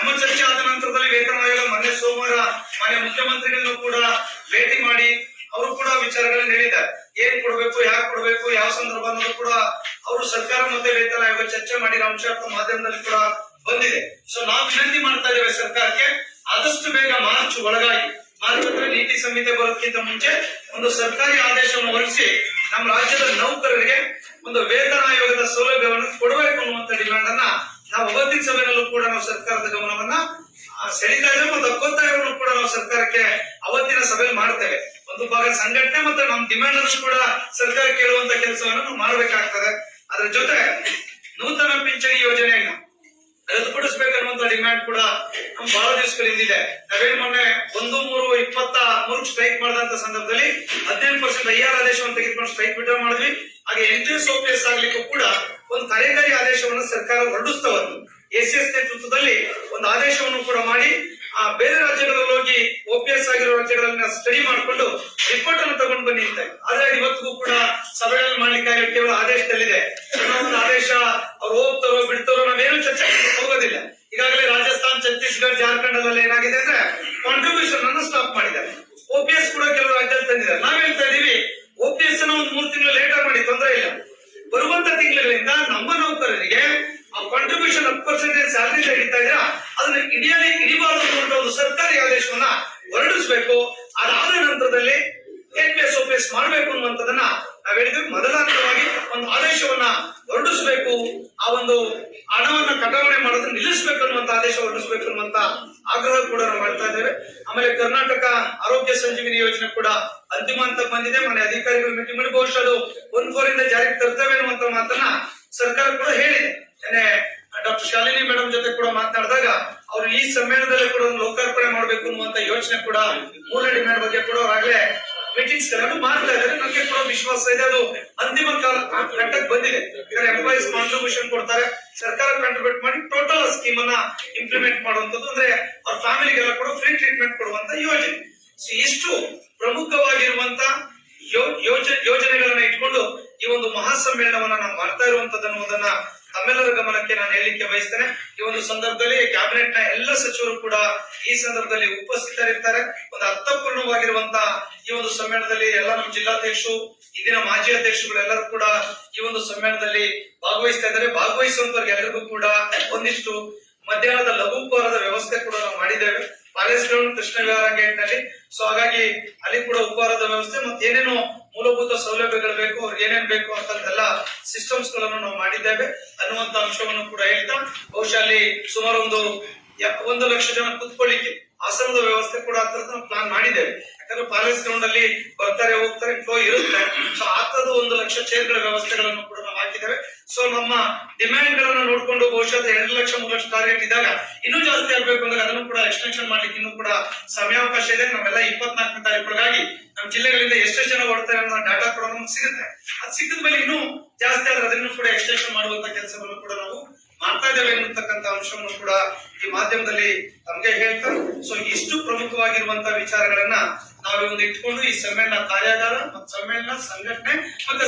ನಮ್ಮ ಚರ್ಚೆ ಆದ ನಂತರದಲ್ಲಿ ವೇತನ ಆಯೋಗ ಮೊನ್ನೆ ಸೋಮವಾರ ಮಾನ್ಯ ಮುಖ್ಯಮಂತ್ರಿಗಳನ್ನು ಕೂಡ ಭೇಟಿ ಮಾಡಿ ಅವರು ಕೂಡ ವಿಚಾರಗಳನ್ನು ಹೇಳಿದ್ದಾರೆ. ಏನ್ ಕೊಡ್ಬೇಕು, ಯಾಕೆ ಕೊಡ್ಬೇಕು, ಯಾವ ಸಂದರ್ಭ ಅನ್ನೋದು ಕೂಡ ಅವರು ಸರ್ಕಾರ ಮತ್ತೆ ವೇತನ ಆಯೋಗ ಚರ್ಚೆ ಮಾಡಿರೋ ಅಂಶ ಮಾಧ್ಯಮದಲ್ಲಿ ಕೂಡ ಬಂದಿದೆ. ಸೊ ನಾವು ವಿನಂತಿ ಮಾಡ್ತಾ ಇದ್ದೇವೆ ಸರ್ಕಾರಕ್ಕೆ ಆದಷ್ಟು ಬೇಗ ಮಾರ್ಚ್ ಒಳಗಾಗಿ, ಮಾರ್ಚ್ ನೀತಿ ಸಂಹಿತೆ ಬರೋದಕ್ಕಿಂತ ಮುಂಚೆ ಒಂದು ಸರ್ಕಾರಿ ಆದೇಶವನ್ನು ಹೊರಡಿಸಿ ನಮ್ಮ ರಾಜ್ಯದ ನೌಕರರಿಗೆ ಒಂದು ವೇತನ ಆಯೋಗದ ಸೌಲಭ್ಯವನ್ನು ಕೊಡಬೇಕು ಅನ್ನುವಂತ ಡಿಮ್ಯಾಂಡ್ ಅನ್ನ ನಾವು ಅವತ್ತಿನ ಸಭೆಗಳಲ್ಲೂ ಕೂಡ ನಾವು ಸರ್ಕಾರದ ಗಮನವನ್ನ ಸೆಳೀತಾ ಇದ್ದೇವೆ ಮತ್ತು ಒತ್ತಾಯವನ್ನು ಕೂಡ ನಾವು ಸರ್ಕಾರಕ್ಕೆ ಅವತ್ತಿನ ಸಭೆ ಮಾಡ್ತೇವೆ. ಒಂದು ಭಾಗ ಸಂಘಟನೆ ಮತ್ತು ನಮ್ಮ ಡಿಮ್ಯಾಂಡ್ ಅನ್ನು ಕೂಡ ಸರ್ಕಾರ ಕೇಳುವಂತ ಕೆಲಸವನ್ನು ನಾವು ಮಾಡಬೇಕಾಗ್ತದೆ. ಅದರ ಜೊತೆ ನೂತನ ಪಿಂಚಣಿ ಯೋಜನೆಯನ್ನ ರದ್ದುಪಡಿಸಬೇಕನ್ನುವಂತ ಡಿಮ್ಯಾಂಡ್ ಕೂಡ ಬಹಳ ದಿವಸಗಳಿಂದಿದೆ ನಾವೇನ್ ಮೊನ್ನೆ ಒಂದು ಮೂರು ಇಪ್ಪತ್ತ ಮೂರು ಸ್ಟ್ರೈಕ್ ಮಾಡಿದಂತ ಸಂದರ್ಭದಲ್ಲಿ ಹದಿನೈದು ಪರ್ಸೆಂಟ್ ಐ ಆರ್ ಆದೇಶವನ್ನು ತೆಗೆದುಕೊಂಡು ಸ್ಟ್ರೈಕ್ ವಿಡ್ರಾ ಮಾಡಿದ್ವಿ. ಹಾಗೆ ಎಸ್ ಓಪಿಎಸ್ ಆಗ್ಲಿಕ್ಕೂ ಕೂಡ ಒಂದು ಕಾರ್ಯಕಾರಿ ಆದೇಶವನ್ನು ಸರ್ಕಾರ ಹೊರಡಿಸ್ತಾ ಬಂತು ಎಸಿಎಸ್ ನೇತೃತ್ವದಲ್ಲಿ ಒಂದು ಆದೇಶವನ್ನು ಕೂಡ ಮಾಡಿ, ಆ ಬೇರೆ ರಾಜ್ಯಗಳಲ್ಲಿ ಹೋಗಿ ಓಪಿಎಸ್ ಆಗಿರೋ ಅಂಶಗಳನ್ನ ಸ್ಟಡಿ ಮಾಡಿಕೊಂಡು ರಿಪೋರ್ಟ್ ಅನ್ನು ತಗೊಂಡು ಬನ್ನಿ ಅಂತ. ಆದ್ರೆ ಇವತ್ತಿಗೂ ಕೂಡ ಸಭೆಗಳಲ್ಲಿ ಮಾಡ್ಲಿಕ್ಕೆ ಕೇವಲ ಆದೇಶದಲ್ಲಿದೆ. ಒಂದು ಆದೇಶ ಅವ್ರು ಹೋಗ್ತಾರೋ ಬಿಡ್ತಾರೋ ನಾವೇನು ಚರ್ಚೆ ಹೋಗೋದಿಲ್ಲ. ಈಗಾಗಲೇ ರಾಜಸ್ಥಾನ್, ಛತ್ತೀಸ್ಗಢ ಜಾರ್ಖಂಡ್ ಅಲ್ಲೆಲ್ಲ ಏನಾಗಿದೆ ಅಂದ್ರೆ ಕಾಂಟ್ರಿಬ್ಯೂಷನ್ ಅನ್ನು ಸ್ಟಾಪ್ ಮಾಡಿದ್ದಾರೆ. ಓಪಿಎಸ್ ಕೂಡ ಕೆಲವು ರಾಜ್ಯದಲ್ಲಿ ತಂದಿದ್ದಾರೆ. ನಾವ್ ಹೇಳ್ತಾ ಇದೀವಿ ಓಪಿಎಸ್ ಅನ್ನ ಒಂದು ಮೂರು ತಿಂಗಳು ಲೇಟ್ ಮಾಡಿ, ತೊಂದರೆ ಇಲ್ಲ. ಬರುವಂತ ತಿಂಗಳಿಂದ ನಮ್ಮ ನೌಕರರಿಗೆ ಆ ಕಾಂಟ್ರಿಬ್ಯೂಷನ್ ಹತ್ತು ಪರ್ಸೆಂಟೇಜ್ ಸ್ಯಾಲರಿ ಹಿಡಿತಾ ಇದ್ದೀರಾ ಅದನ್ನ ಇಡಿಯಲಿ ಹಿಡಿಬಾರದು ಅನ್ನುವಂತ ಒಂದು ಸರ್ಕಾರಿ ಆದೇಶವನ್ನ ಹೊರಡಿಸಬೇಕು ಅದಾದ ನಂತರದಲ್ಲಿ ಒ ಮಾಡಬೇಕು ಅನ್ನುವಂಥದ್ದನ್ನ ನಾವ್ ಹೇಳಿದ್ವಿ. ಮೊದಲ ಒಂದು ಆದೇಶವನ್ನ ಹೊರಡಿಸಬೇಕು. ಆ ಒಂದು ಹಣವನ್ನ ಕಟಾವಣೆ ಮಾಡೋದನ್ನ ನಿಲ್ಲಿಸಬೇಕು ಅನ್ನುವಂತ ಆದೇಶ ಹೊರಡಿಸಬೇಕು ಅನ್ನುವಂತ ಆಗ್ರಹ ಕೂಡ ನಾವು ಮಾಡ್ತಾ ಇದ್ದೇವೆ. ಆಮೇಲೆ ಕರ್ನಾಟಕ ಆರೋಗ್ಯ ಸಂಜೀವಿನಿ ಯೋಜನೆ ಕೂಡ ಅಂತಿಮ ಹಂತಕ್ಕೆ ಬಂದಿದೆ. ಮನೆ ಅಧಿಕಾರಿಗಳು ಮೀಟಿಂಗ್ ಮಾಡಿ ಬಹುಶಃ ಅದು ಒನ್ ಫೋರ್ ಇಂದ ಜಾರಿಗೆ ತರ್ತೇವೆ ಅನ್ನುವಂತ ಮಾತನ್ನ ಸರ್ಕಾರ ಕೂಡ ಹೇಳಿದೆ. ಡಾಕ್ಟರ್ ಶಾಲಿನಿ ಮೇಡಮ್ ಜೊತೆ ಕೂಡ ಮಾತನಾಡಿದಾಗ ಅವರು ಈ ಸಮ್ಮೇಳನದಲ್ಲಿ ಕೂಡ ಒಂದು ಲೋಕಾರ್ಪಣೆ ಮಾಡಬೇಕು ಅನ್ನುವಂತ ಯೋಚನೆ ಕೂಡ ಮೂರನೇ ಡಿಮ್ಯಾಂಡ್ ಬಗ್ಗೆ ಕೂಡ ಅವರಾಗಲೇ ಮೀಟಿಂಗ್ಸ್ಗಳನ್ನು ಮಾಡ್ತಾ ಇದ್ದಾರೆ. ನಮಗೆ ಕೂಡ ವಿಶ್ವಾಸ ಇದೆ. ಅದು ಅಂತಿಮ ಕಾಲ ಘಟ್ಟಕ್ಕೆ ಬಂದಿದೆ. ಎಂಪ್ಲಾಯೀಸ್ ಕಾಂಟ್ರಿಬ್ಯೂಷನ್ ಕೊಡ್ತಾರೆ. ಸರ್ಕಾರ ಕಾಂಟ್ರಿಬ್ಯೂಟ್ ಮಾಡಿ ಟೋಟಲ್ ಸ್ಕೀಮ್ ಅನ್ನ ಇಂಪ್ಲಿಮೆಂಟ್ ಮಾಡುವಂತದ್ದು ಅಂದ್ರೆ ಅವ್ರ ಫ್ಯಾಮಿಲಿಗೆಲ್ಲ ಕೂಡ ಫ್ರೀ ಟ್ರೀಟ್ಮೆಂಟ್ ಕೊಡುವಂತ ಯೋಜನೆ. ಸೊ ಇಷ್ಟು ಪ್ರಮುಖವಾಗಿರುವಂತ ಯೋಜನೆಗಳನ್ನ ಇಟ್ಕೊಂಡು ಈ ಒಂದು ಮಹಾಸಮ್ಮೇಳನವನ್ನ ನಾವು ಮಾಡ್ತಾ ಇರುವಂತದ್ದು ಅನ್ನೋದನ್ನ ತಮ್ಮೆಲ್ಲರ ಗಮನಕ್ಕೆ ನಾನು ಹೇಳಲಿಕ್ಕೆ ಬಯಸ್ತೇನೆ. ಈ ಒಂದು ಸಂದರ್ಭದಲ್ಲಿ ಕ್ಯಾಬಿನೆಟ್ನ ಎಲ್ಲ ಸಚಿವರು ಕೂಡ ಈ ಸಂದರ್ಭದಲ್ಲಿ ಉಪಸ್ಥಿತರಿರ್ತಾರೆ. ಒಂದು ಅರ್ಥಪೂರ್ಣವಾಗಿರುವಂತಹ ಈ ಒಂದು ಸಮ್ಮೇಳನದಲ್ಲಿ ಎಲ್ಲ ನಮ್ಮ ಜಿಲ್ಲಾಧ್ಯಕ್ಷರು, ಇಂದಿನ ಮಾಜಿ ಅಧ್ಯಕ್ಷರುಗಳೆಲ್ಲರೂ ಕೂಡ ಈ ಒಂದು ಸಮ್ಮೇಳನದಲ್ಲಿ ಭಾಗವಹಿಸ್ತಾ ಇದ್ದಾರೆ. ಭಾಗವಹಿಸುವಂತವ್ರಿಗೆ ಎಲ್ಲರಿಗೂ ಕೂಡ ಒಂದಿಷ್ಟು ಮಧ್ಯಾಹ್ನದ ಲಘು ವ್ಯವಸ್ಥೆ ಕೂಡ ನಾವು ಮಾಡಿದ್ದೇವೆ. ಪ್ಯಾಲೇಸ್ ಗ್ರೌಂಡ್ ಕೃಷ್ಣ ವಿಹಾರ ಗೇಟ್ನಲ್ಲಿ ಸೊ ಹಾಗಾಗಿ ಅಲ್ಲಿ ಕೂಡ ಉಪಹಾರದ ವ್ಯವಸ್ಥೆ ಮತ್ತೆ ಏನೇನು ಮೂಲಭೂತ ಸೌಲಭ್ಯಗಳು ಬೇಕು, ಅವ್ರಿಗೆ ಏನೇನ್ ಬೇಕು ಅಂತಂದೆಲ್ಲ ಸಿಸ್ಟಮ್ಸ್ಗಳನ್ನು ನಾವು ಮಾಡಿದ್ದೇವೆ. ಅನ್ನುವಂತ ಅಂಶವನ್ನು ಕೂಡ ಹೇಳ್ತಾ, ಬಹುಶಃ ಅಲ್ಲಿ ಸುಮಾರು ಒಂದು ಒಂದು ಲಕ್ಷ ಜನ ಕುತ್ಕೊಳ್ಳಿಕ್ಕೆ ಆಸನದ ವ್ಯವಸ್ಥೆ ಕೂಡ ಪ್ಲಾನ್ ಮಾಡಿದ್ದೇವೆ. ಯಾಕಂದ್ರೆ ಪ್ಯಾಲೇಸ್ ಗ್ರೌಂಡ್ ಅಲ್ಲಿ ಬರ್ತಾರೆ, ಹೋಗ್ತಾರೆ ಫ್ಲೋ ಇರುತ್ತೆ. ಸೊ ಆ ತರದ ಒಂದು ಲಕ್ಷ ಚೇರ್ಗಳ ವ್ಯವಸ್ಥೆಗಳನ್ನು ಕೂಡ ನಾವು ಸೊ ನಮ್ಮ ಡಿಮ್ಯಾಂಡ್ ಗಳನ್ನ ನೋಡ್ಕೊಂಡು ಬಹುಶಃ ಎರಡು ಲಕ್ಷ, ಮೂರು ಲಕ್ಷ ಟಾರ್ಗೆಟ್ ಇದ್ದಾಗ ಇನ್ನೂ ಜಾಸ್ತಿ ಆಗ್ಬೇಕು ಅಂದ್ರೆ ಅದನ್ನು ಕೂಡ ಎಕ್ಸ್ಟೆನ್ಷನ್ ಮಾಡ್ಲಿಕ್ಕೆ ಇನ್ನೂ ಕೂಡ ಸಮಯಾವಕಾಶ ಇದೆ. ನಾವೆಲ್ಲ ಇಪ್ಪತ್ನಾಲ್ಕನೇ ತಾರೀಕೊಳಗಾಗಿ ನಮ್ಮ ಜಿಲ್ಲೆಗಳಿಂದ ಎಷ್ಟೇ ಜನ ಓಡ್ತಾರೆ ಅನ್ನೋ ಡಾಟಾ ಕೂಡ ನಮ್ಗೆ ಸಿಗುತ್ತೆ. ಅದು ಸಿಕ್ಕಿದ ಮೇಲೆ ಇನ್ನೂ ಜಾಸ್ತಿ ಆದ್ರೆ ಅದನ್ನು ಕೂಡ ಎಕ್ಸ್ಟೆನ್ಷನ್ ಮಾಡುವಂತ ಕೆಲಸವನ್ನು ಕೂಡ ನಾವು ಮಾಡ್ತಾ ಇದ್ದೇವೆ ಎನ್ನುತಕ್ಕಂತ ಅಂಶವನ್ನು ಕೂಡ ಈ ಮಾಧ್ಯಮದಲ್ಲಿ ತಮಗೆ ಹೇಳ್ತಾರೆ. ಸೊ ಇಷ್ಟು ಪ್ರಮುಖವಾಗಿರುವಂತ ವಿಚಾರಗಳನ್ನ ನಾವೇ ಒಂದು ಇಟ್ಕೊಂಡು ಈ ಸಮ್ಮೇಳನ ಕಾರ್ಯಾಗಾರ ಮತ್ತು ಸಮ್ಮೇಳನ ಸಂಘಟನೆ ಮತ್ತೆ